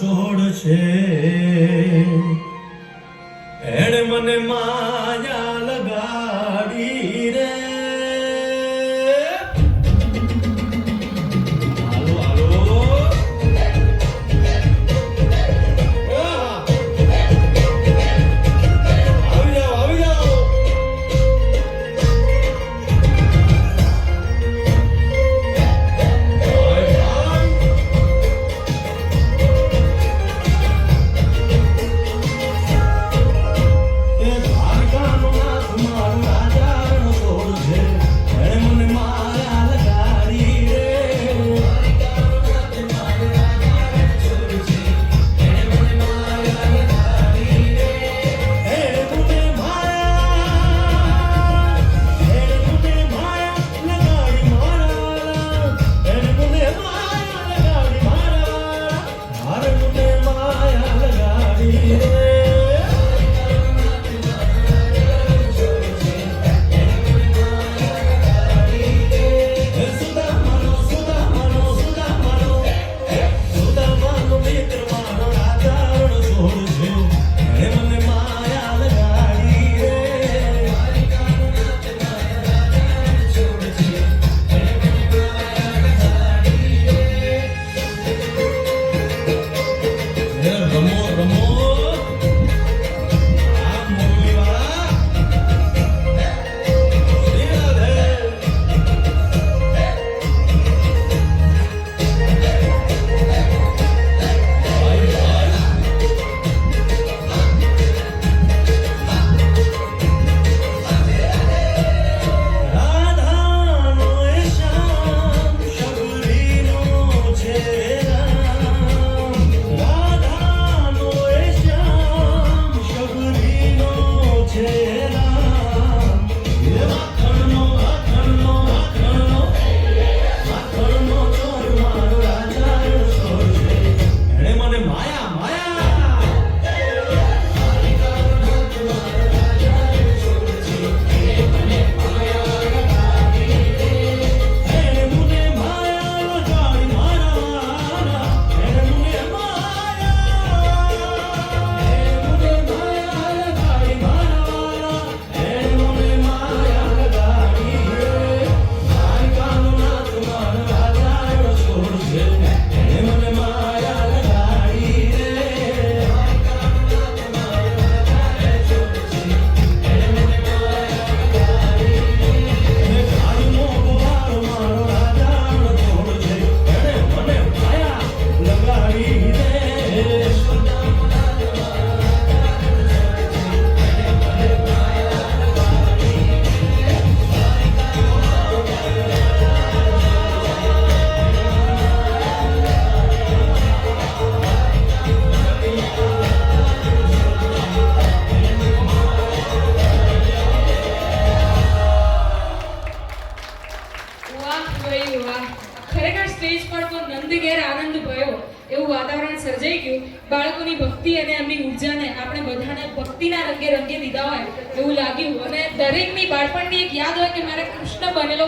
છોડ છે. એણે મને મા ભાઈ વાહ ખરેખર સ્ટેજ પર તો નંદઘેર આનંદ ભયો એવું વાતાવરણ સર્જાઈ ગયું. બાળકોની ભક્તિ અને એમની ઉર્જાને આપણે બધાને ભક્તિના રંગે રંગે દીધા હોય એવું લાગ્યું. અને દરેકની બાળપણની એક યાદ હોય કે મારે કૃષ્ણ બનેલો